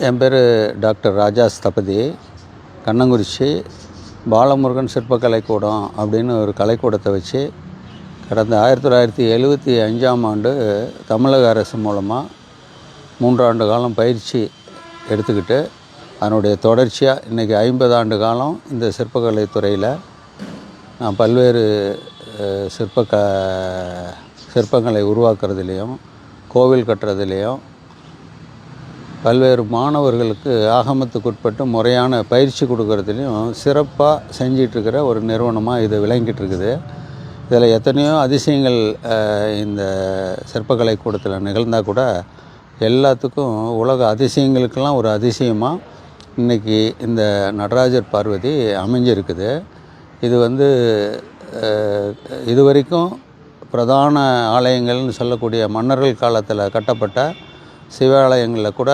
என் பேர் டாக்டர் ராஜா ஸ்தபதி. கண்ணங்குறிச்சி பாலமுருகன் சிற்பக்கலை கூடம் அப்படின்னு ஒரு கலைக்கூடத்தை வச்சு கடந்த ஆயிரத்தி தொள்ளாயிரத்தி எழுபத்தி அஞ்சாம் ஆண்டு தமிழக அரசு மூலமாக மூன்றாண்டு காலம் பயிற்சி எடுத்துக்கிட்டு அதனுடைய தொடர்ச்சியாக இன்றைக்கி ஐம்பது ஆண்டு காலம் இந்த சிற்பக்கலை துறையில் நான் பல்வேறு சிற்பக்க சிற்ப க சிற்பங்களை உருவாக்குறதுலேயும் கோவில் கட்டுறதுலேயும் பல்வேறு மாணவர்களுக்கு ஆகமத்துக்குட்பட்டு முறையான பயிற்சி கொடுக்கறதுலையும் சிறப்பாக செஞ்சிட்ருக்கிற ஒரு நிறுவனமாக இது விளங்கிட்டு இருக்குது இதில் எத்தனையோ அதிசயங்கள் இந்த சிற்பக்கலை கூடத்தில் நிகழ்ந்தால் கூட எல்லாத்துக்கும் உலக அதிசயங்களுக்கெல்லாம் ஒரு அதிசயமாக இன்றைக்கி இந்த நடராஜர் பார்வதி அமைஞ்சிருக்குது. இது வந்து இதுவரைக்கும் இது வரைக்கும் பிரதான ஆலயங்கள்னு சொல்லக்கூடிய மன்னர்கள் காலத்தில் கட்டப்பட்ட சிவாலயங்களில் கூட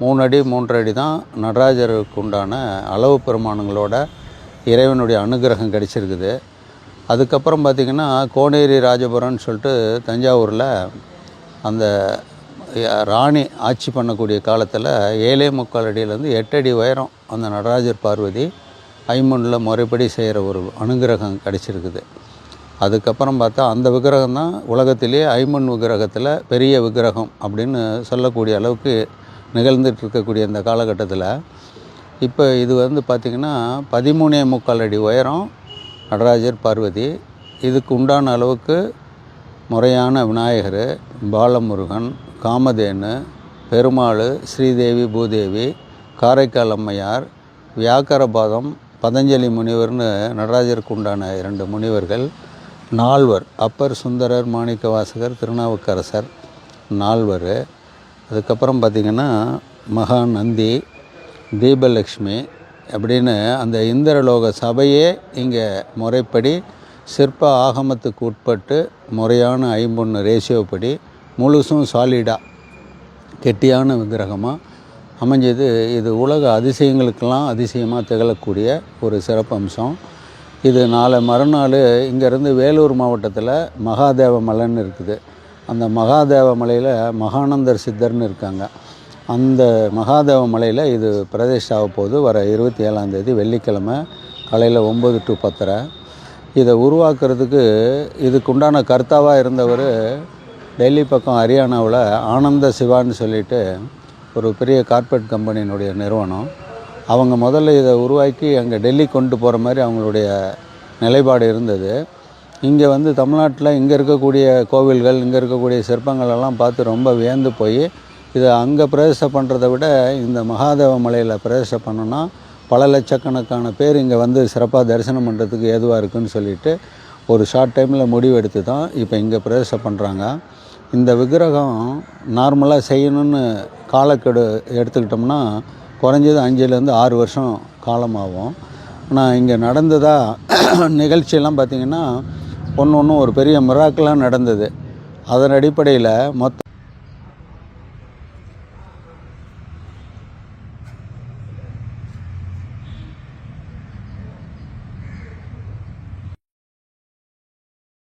மூணு அடி மூன்று அடி தான் நடராஜருக்கு உண்டான அளவு பெருமானங்களோட இறைவனுடைய அனுகிரகம் கிடைச்சிருக்குது. அதுக்கப்புறம் பார்த்திங்கன்னா கோனேரி ராஜபுரம்னு சொல்லிட்டு தஞ்சாவூரில் அந்த ராணி ஆட்சி பண்ணக்கூடிய காலத்தில் ஏழே முக்கால் அடியிலேருந்து எட்டடி உயரம் அந்த நடராஜர் பார்வதி ஐமனில் முறைப்படி செய்கிற ஒரு அனுகிரகம் கிடச்சிருக்குது. அதுக்கப்புறம் பார்த்தா அந்த விக்கிரகம் தான் உலகத்திலே ஐமன் விக்கிரகத்தில் பெரிய விக்கிரகம் அப்படின்னு சொல்லக்கூடிய அளவுக்கு நிகழ்ந்துட்டு இருக்கக்கூடிய இந்த காலகட்டத்தில். இப்போ இது வந்து பார்த்திங்கன்னா பதிமூணே முக்கால் அடி உயரம் நடராஜர் பார்வதி. இதுக்கு உண்டான அளவுக்கு முறையான விநாயகர் பாலமுருகன் காமதேனு பெருமாள் ஸ்ரீதேவி பூதேவி காரைக்கால் அம்மையார் வியாக்கரபாதம் பதஞ்சலி முனிவர்னு நடராஜருக்கு உண்டான இரண்டு முனிவர்கள். நால்வர் அப்பர் சுந்தரர் மாணிக்கவாசகர் திருநாவுக்கரசர் நால்வர். அதுக்கப்புறம் பார்த்திங்கன்னா மகா நந்தி தீபலக்ஷ்மி அப்படின்னு அந்த இந்திரலோக சபையே இங்கே முறைப்படி சிற்ப ஆகமத்துக்கு உட்பட்டு முறையான ஐம்பொன்று ரேஷியோ படி முழுசும் சாலிடாக கெட்டியான விக்கிரகமாக அமைஞ்சது. இது உலக அதிசயங்களுக்கெல்லாம் அதிசயமாக திகழக்கூடிய ஒரு சிறப்பம்சம். இது நாளை மறுநாள் இங்கேருந்து வேலூர் மாவட்டத்தில் மகாதேவ மலைன்னு இருக்குது. அந்த மகாதேவ மலையில் மகானந்தர் சித்தர்னு இருக்காங்க. அந்த மகாதேவ மலையில் இது பிரதிஷ்டை போது போகுது வர இருபத்தி ஏழாந்தேதி வெள்ளிக்கிழமை காலையில் ஒம்பது டு பத்தரை. இதை உருவாக்குறதுக்கு இதுக்கு உண்டான கர்த்தாவாக இருந்தவர் டெல்லி பக்கம் ஹரியானாவில் ஆனந்த சிவான்னு சொல்லிட்டு ஒரு பெரிய கார்ப்பரேட் கம்பெனியினுடைய நிறுவனம். அவங்க முதல்ல இதை உருவாக்கி அங்கே டெல்லி கொண்டு போகிற மாதிரி அவங்களுடைய நிலைப்பாடு இருந்தது. இங்கே வந்து தமிழ்நாட்டில் இங்கே இருக்கக்கூடிய கோவில்கள் இங்கே இருக்கக்கூடிய சிற்பங்கள் எல்லாம் பார்த்து ரொம்ப வியந்து போய் இதை அங்கே பிரதிஷ்டை பண்ணுறதை விட இந்த மகாதேவ மலையில் பிரதிஷ்டை பண்ணோன்னா பல லட்சக்கணக்கான பேர் இங்கே வந்து சிறப்பாக தரிசனம் பண்ணுறதுக்கு ஏதுவாக இருக்குன்னு சொல்லிட்டு ஒரு ஷார்ட் டைமில் முடிவு எடுத்து தான் இப்போ இங்கே பிரவேசம் பண்ணுறாங்க இந்த விக்கிரகம் நார்மலாக செய்யணும்னு காலக்கெடு எடுத்துக்கிட்டோம்னா குறைஞ்சது அஞ்சுலேருந்து ஆறு வருஷம் காலமாகும். ஆனால் இங்கே நடந்ததாக நிகழ்ச்சியெல்லாம் பார்த்திங்கன்னா ஒன்று ஒன்றும் ஒரு பெரிய மிராக்கலாக நடந்தது. அதன் அடிப்படையில் மொத்த